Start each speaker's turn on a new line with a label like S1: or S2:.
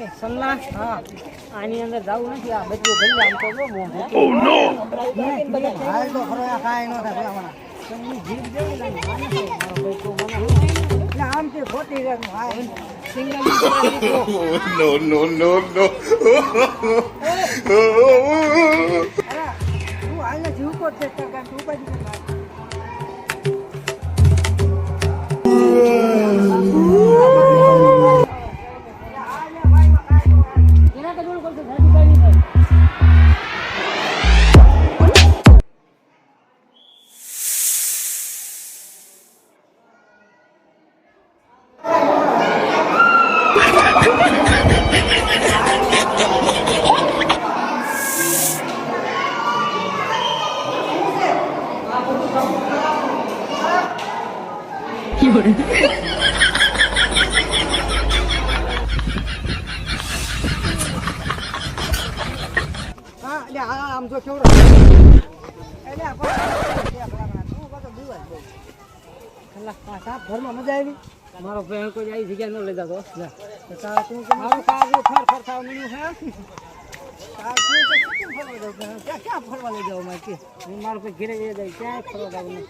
S1: સલ્લા હા. આની અંદર જવું નથી આ બધું ગઈ આમ તો જો મોઢું
S2: હાલ તો ખરો આ કાંઈ ન થાય હમણાં.
S1: તમને જીભ જેવી લાગે તો
S2: ખોટી તું પર છે? તું કર ભાઈ. એટલે આ આમ જો કેવડો એટલે આ પણ બે ભલામણા. તું કાં તો બીવાય બહુ.
S1: સલ્લા,
S2: આ સાપ ઘરમાં મજા આવી.
S1: મારો ભાઈ કોઈ આવી જગ્યા ન લઈ જતો મારું કાજુ ફર ફર થવા મળ્યું?
S2: ક્યાં ફરવા લઈ જાવ મારે
S1: મારું ઘેરે જઈ જાય ક્યાંય ફરવા જવું?